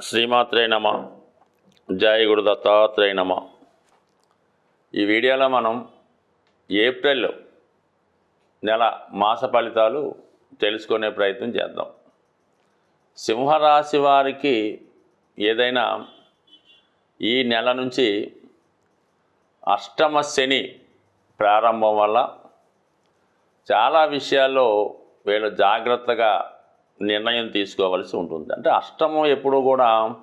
శ్రీమాత్రే నమ. జయ గురు దత్తాత్రేయ నమ. ఈ వీడియోలో మనం ఏప్రిల్ నెల మాస ఫలితాలు తెలుసుకునే ప్రయత్నం చేద్దాం. సింహరాశి వారికి ఏదైనా ఈ నెల నుంచి అష్టమ శని ప్రారంభం వల్ల చాలా విషయాల్లో వీళ్ళు జాగ్రత్తగా నిర్ణయం తీసుకోవలసి ఉంటుంది. అంటే అష్టమం ఎప్పుడు కూడా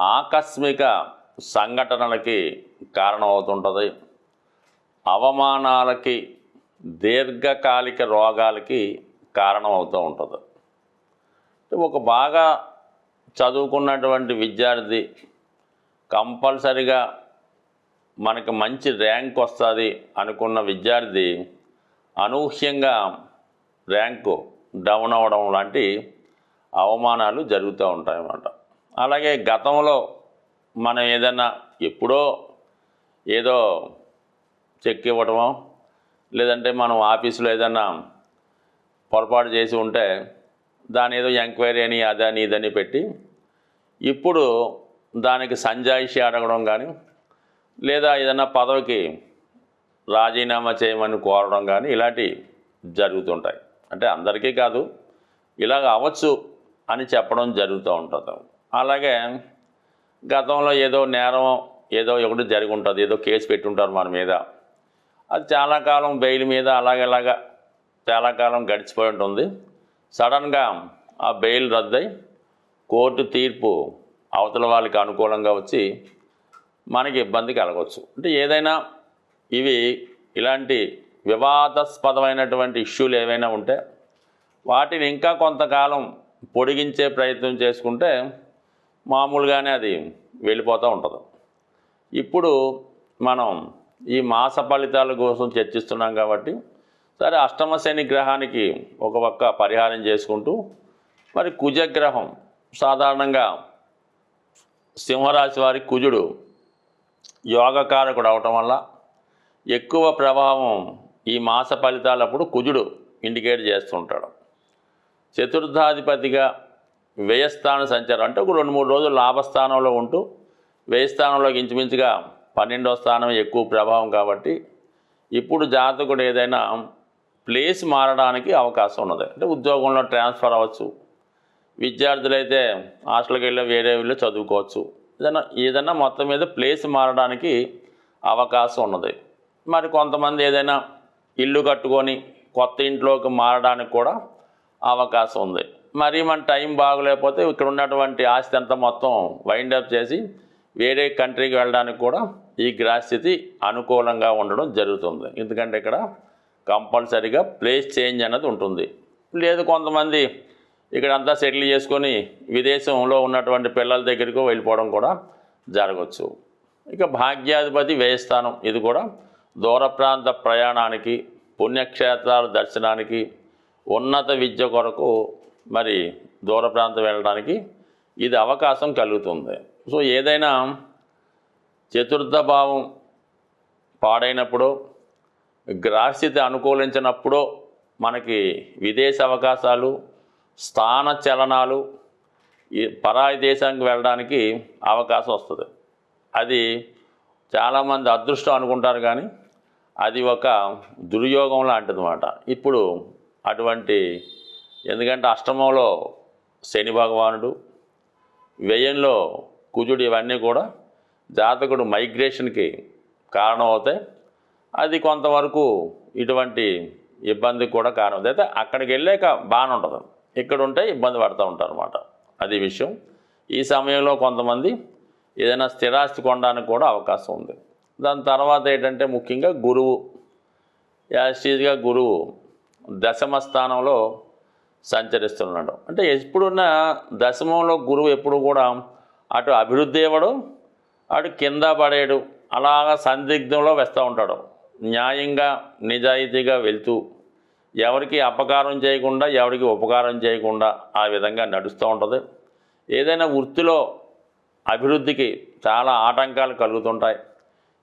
ఆకస్మిక సంఘటనలకి కారణమవుతుంటుంది. అవమానాలకి దీర్ఘకాలిక రోగాలకి కారణమవుతూ ఉంటుంది. ఒక బాగా చదువుకున్నటువంటి విద్యార్థి కంపల్సరిగా మనకి మంచి ర్యాంక్ వస్తుంది అనుకున్న విద్యార్థి అనూహ్యంగా ర్యాంకు డౌన్ అవ్వడం లాంటి అవమానాలు జరుగుతూ ఉంటాయన్నమాట. అలాగే గతంలో మనం ఏదన్నా ఎప్పుడో ఏదో చెక్ ఇవ్వటమో లేదంటే మనం ఆఫీసులో ఏదన్నా పొరపాటు చేసి ఉంటే దాని ఏదో ఎంక్వైరీ అని అదని ఇదని పెట్టి ఇప్పుడు దానికి సంజాయిషి అడగడం కానీ లేదా ఏదైనా పదవికి రాజీనామా చేయమని కోరడం కానీ ఇలాంటివి జరుగుతుంటాయి. అంటే అందరికీ కాదు ఇలాగ అవ్వచ్చు అని చెప్పడం జరుగుతూ ఉంటుంది. అలాగే గతంలో ఏదో నేరం ఏదో ఒకటి జరిగి ఉంటుంది ఏదో కేసు పెట్టుంటారు మన మీద. అది చాలా కాలం బెయిల్ మీద అలాగలాగా చాలా కాలం గడిచిపోయి ఉంటుంది. సడన్గా ఆ బెయిల్ రద్దయి కోర్టు తీర్పు అవతల వాళ్ళకి అనుకూలంగా వచ్చి మనకి ఇబ్బంది కలగవచ్చు. అంటే ఏదైనా ఇవి ఇలాంటి వివాదాస్పదమైనటువంటి ఇష్యూలు ఏవైనా ఉంటే వాటిని ఇంకా కొంతకాలం పొడిగించే ప్రయత్నం చేసుకుంటే మామూలుగానే అది వెళ్ళిపోతూ ఉంటుంది. ఇప్పుడు మనం ఈ మాస ఫలితాల కోసం చర్చిస్తున్నాం కాబట్టి సరే అష్టమ శని గ్రహానికి ఒక ఒక్క పరిహారం చేసుకుంటూ మరి కుజగ్రహం సాధారణంగా సింహరాశి వారి కుజుడు యోగకారకుడు అవటం వల్ల ఎక్కువ ప్రభావం ఈ మాస ఫలితాలప్పుడు కుజుడు ఇండికేట్ చేస్తుంటాడు. చతుర్థాధిపతిగా వ్యయస్థాన సంచారం అంటే ఒక రెండు మూడు రోజులు లాభస్థానంలో ఉంటూ వ్యయస్థానంలోకి ఇంచుమించుగా పన్నెండో స్థానం ఎక్కువ ప్రభావం కాబట్టి ఇప్పుడు జాతకుడు ఏదైనా ప్లేస్ మారడానికి అవకాశం ఉన్నది. అంటే ఉద్యోగంలో ట్రాన్స్ఫర్ అవ్వచ్చు. విద్యార్థులైతే హాస్టల్కి వెళ్ళి వేరే వెళ్ళి చదువుకోవచ్చు. ఏదైనా ఏదైనా మొత్తం మీద ప్లేస్ మారడానికి అవకాశం ఉన్నది. మరి కొంతమంది ఏదైనా ఇల్లు కట్టుకొని కొత్త ఇంట్లోకి మారడానికి కూడా అవకాశం ఉంది. మరి మన టైం బాగలేకపోతే ఇక్కడ ఉన్నటువంటి ఆస్తి అంతా మొత్తం వైండప్ చేసి వేరే కంట్రీకి వెళ్ళడానికి కూడా ఈ గ్రహస్థితి అనుకూలంగా ఉండడం జరుగుతుంది. ఎందుకంటే ఇక్కడ కంపల్సరీగా ప్లేస్ చేంజ్ అనేది ఉంటుంది. లేదు కొంతమంది ఇక్కడ అంతా సెటిల్ చేసుకొని విదేశంలో ఉన్నటువంటి పిల్లల దగ్గరికి వెళ్ళిపోవడం కూడా జరగవచ్చు ఇక భాగ్యాధిపతి వ్యయస్థానం ఇది కూడా దూర ప్రాంత ప్రయాణానికి పుణ్యక్షేత్రాల దర్శనానికి ఉన్నత విద్య కొరకు మరి దూర ప్రాంతం వెళ్ళడానికి ఇది అవకాశం కలుగుతుంది. సో ఏదైనా చతుర్థ భావం పాడైనప్పుడు గ్రాస్థితి అనుకూలించినప్పుడు మనకి విదేశ అవకాశాలు స్థాన చలనాలు ఈ పరాయి దేశానికి వెళ్ళడానికి అవకాశం వస్తుంది. అది చాలామంది అదృష్టం అనుకుంటారు కానీ అది ఒక దుర్యోగం లాంటిది అనమాట ఇప్పుడు అటువంటి ఎందుకంటే అష్టమంలో శని భగవానుడు వ్యయంలో కుజుడు ఇవన్నీ కూడా జాతకుడు మైగ్రేషన్కి కారణం అవుతాయి అది కొంతవరకు ఇటువంటి ఇబ్బందికి కూడా కారణం అయితే అక్కడికి వెళ్ళాక బాగానే ఉంటుంది ఇక్కడ ఉంటే ఇబ్బంది పడుతూ ఉంటారు అనమాట అది విషయం. ఈ సమయంలో కొంతమంది ఏదైనా స్థిరాస్తి కొనడానికి కూడా అవకాశం ఉంది. దాని తర్వాత ఏంటంటే ముఖ్యంగా గురువు. యాస్టీజ్గా గురువు దశమ స్థానంలో సంచరిస్తున్నాడు. అంటే ఎప్పుడున్న దశమంలో గురువు ఎప్పుడు కూడా అటు అభివృద్ధి ఇవ్వడు అటు కింద పడేయడు అలాగా సందిగ్ధంలో వేస్తూ ఉంటాడు. న్యాయంగా నిజాయితీగా వెళ్తూ ఎవరికి అపకారం చేయకుండా ఎవరికి ఉపకారం చేయకుండా ఆ విధంగా నడుస్తూ ఉంటుంది. ఏదైనా వృత్తిలో అభివృద్ధికి చాలా ఆటంకాలు కలుగుతుంటాయి.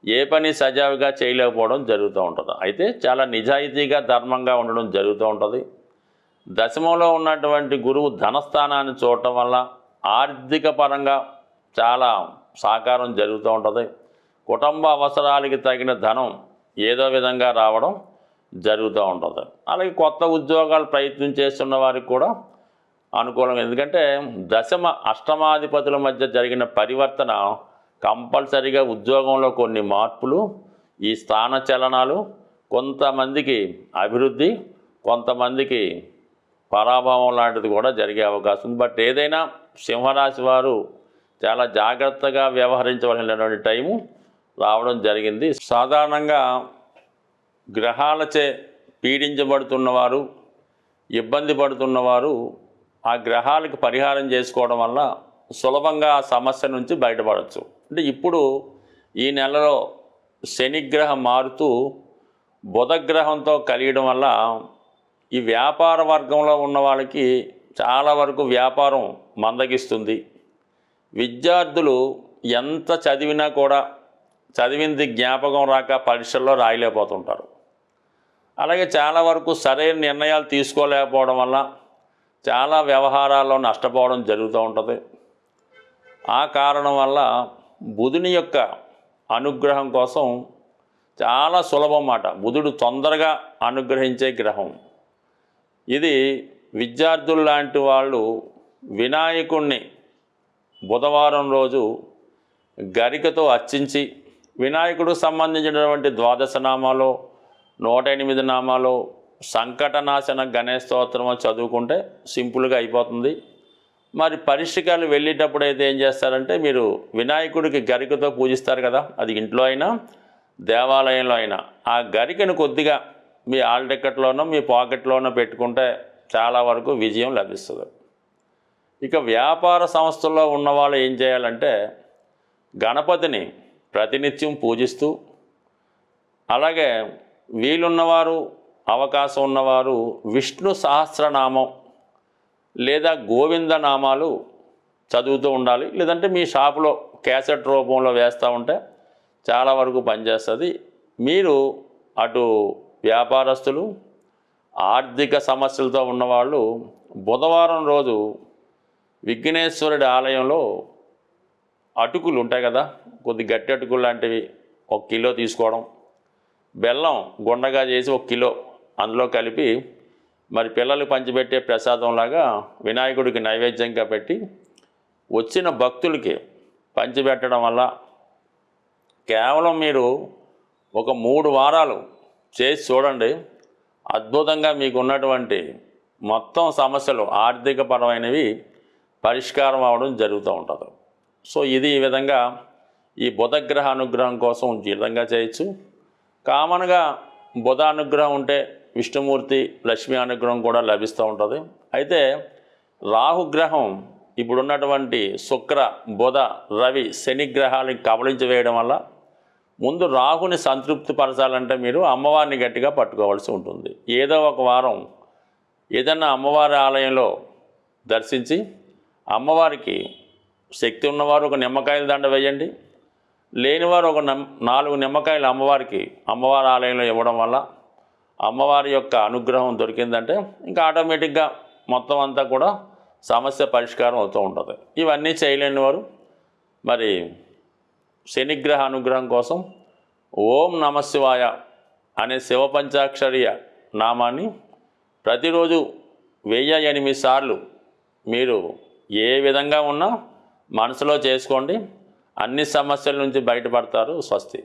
ఏ పని సజావుగా చేయలేకపోవడం జరుగుతూ ఉంటుంది. అయితే చాలా నిజాయితీగా ధర్మంగా ఉండడం జరుగుతూ ఉంటుంది. దశమంలో ఉన్నటువంటి గురువు ధనస్థానాన్ని చూడటం వల్ల ఆర్థిక పరంగా చాలా సహకారం జరుగుతూ ఉంటుంది. కుటుంబ అవసరాలకి తగిన ధనం ఏదో విధంగా రావడం జరుగుతూ ఉంటుంది. అలాగే కొత్త ఉద్యోగాలు ప్రయత్నం చేస్తున్న వారికి కూడా అనుకూలం ఎందుకంటే దశమ అష్టమాధిపతుల మధ్య జరిగిన పరివర్తన కంపల్సరిగా ఉద్యోగంలో కొన్ని మార్పులు ఈ స్థాన చలనాలు కొంతమందికి అభివృద్ధి కొంతమందికి పరాభవం లాంటిది కూడా జరిగే అవకాశం ఉంది. బట్ ఏదైనా సింహరాశి వారు చాలా జాగ్రత్తగా వ్యవహరించవలసినటువంటి టైము రావడం జరిగింది. సాధారణంగా గ్రహాలచే పీడించబడుతున్నవారు ఇబ్బంది పడుతున్నవారు ఆ గ్రహాలకు పరిహారం చేసుకోవడం వల్ల సులభంగా ఆ సమస్య నుంచి బయటపడవచ్చు అంటే ఇప్పుడు ఈ నెలలో శనిగ్రహం మారుతూ బుధగ్రహంతో కలియడం వల్ల ఈ వ్యాపార వర్గంలో ఉన్న వాళ్ళకి చాలా వరకు వ్యాపారం మందగిస్తుంది. విద్యార్థులు ఎంత చదివినా కూడా చదివింది జ్ఞాపకం రాక పరీక్షల్లో రాయలేకపోతుంటారు. అలాగే చాలా వరకు సరైన నిర్ణయాలు తీసుకోలేకపోవడం వల్ల చాలా వ్యవహారాల్లో నష్టపోవడం జరుగుతూ ఉంటుంది. ఆ కారణం వల్ల బుధుని యొక్క అనుగ్రహం కోసం చాలా సులభం మాట బుధుడు తొందరగా అనుగ్రహించే గ్రహం. ఇది విద్యార్థులు లాంటి వాళ్ళు వినాయకుణ్ణి బుధవారం రోజు గరికతో అర్చించి వినాయకుడు సంబంధించినటువంటి ద్వాదశ నామాలు నూట ఎనిమిది నామాలు సంకటనాశన గణేష్ స్తోత్రం చదువుకుంటే సింపుల్గా అయిపోతుంది. మరి పరీక్షకాలు వెళ్ళేటప్పుడు అయితే ఏం చేస్తారంటే మీరు వినాయకుడికి గరికతో పూజిస్తారు కదా అది ఇంట్లో అయినా దేవాలయంలో అయినా. ఆ గరికను కొద్దిగా మీ ఆల్ మీ పాకెట్లోనో పెట్టుకుంటే చాలా వరకు విజయం లభిస్తుంది. ఇక వ్యాపార సంస్థల్లో ఉన్నవాళ్ళు ఏం చేయాలంటే గణపతిని ప్రతినిత్యం పూజిస్తూ అలాగే వీలున్నవారు అవకాశం ఉన్నవారు విష్ణు సహస్రనామం లేదా గోవింద నామాలు చదువుతూ ఉండాలి. లేదంటే మీ షాపులో క్యాసెట్ రూపంలో వేస్తూ ఉంటే చాలా వరకు పనిచేస్తుంది మీరు అటు వ్యాపారస్తులు ఆర్థిక సమస్యలతో ఉన్నవాళ్ళు బుధవారం రోజు విఘ్నేశ్వరుడి ఆలయంలో అటుకులు ఉంటాయి కదా కొద్ది గట్టి అటుకులు లాంటివి ఒక కిలో తీసుకోవడం బెల్లం గుండగా చేసి ఒక కిలో అందులో కలిపి మరి పిల్లలు పంచిపెట్టే ప్రసాదంలాగా వినాయకుడికి నైవేద్యంగా పెట్టి వచ్చిన భక్తులకి పంచిపెట్టడం వల్ల కేవలం మీరు ఒక మూడు వారాలు చేసి చూడండి అద్భుతంగా మీకు ఉన్నటువంటి మొత్తం సమస్యలు ఆర్థికపరమైనవి పరిష్కారం అవడం జరుగుతూ ఉంటుంది. సో ఇది ఈ విధంగా ఈ బుధగ్రహ అనుగ్రహం కోసం ఈ విధంగా చేయొచ్చు. కామన్గా బుధ అనుగ్రహం ఉంటే విష్ణుమూర్తి లక్ష్మీ అనుగ్రహం కూడా లభిస్తూ ఉంటుంది. అయితే రాహుగ్రహం ఇప్పుడున్నటువంటి శుక్ర బుధ రవి శని గ్రహాలని కబలించి వేయడం వల్ల ముందు రాహుని సంతృప్తి పరచాలంటే మీరు అమ్మవారిని గట్టిగా పట్టుకోవాల్సి ఉంటుంది. ఏదో ఒక వారం ఏదన్నా అమ్మవారి ఆలయంలో దర్శించి అమ్మవారికి శక్తి ఉన్నవారు ఒక నిమ్మకాయల దండ వేయండి. లేనివారు ఒక నాలుగు నిమ్మకాయలు అమ్మవారికి అమ్మవారి ఆలయంలో ఇవ్వడం వల్ల అమ్మవారి యొక్క అనుగ్రహం దొరికిందంటే ఇంకా ఆటోమేటిక్గా మొత్తం అంతా కూడా సమస్య పరిష్కారం అవుతూ ఉంటుంది. ఇవన్నీ చేయలేని వారు మరి శనిగ్రహ అనుగ్రహం కోసం ఓం నమశివాయ అనే శివపంచాక్షరీయ నామాన్ని ప్రతిరోజు వెయ్యి ఎనిమిది సార్లు మీరు ఏ విధంగా ఉన్నా మనసులో చేసుకోండి. అన్ని సమస్యల నుంచి బయటపడతారు స్వస్తి.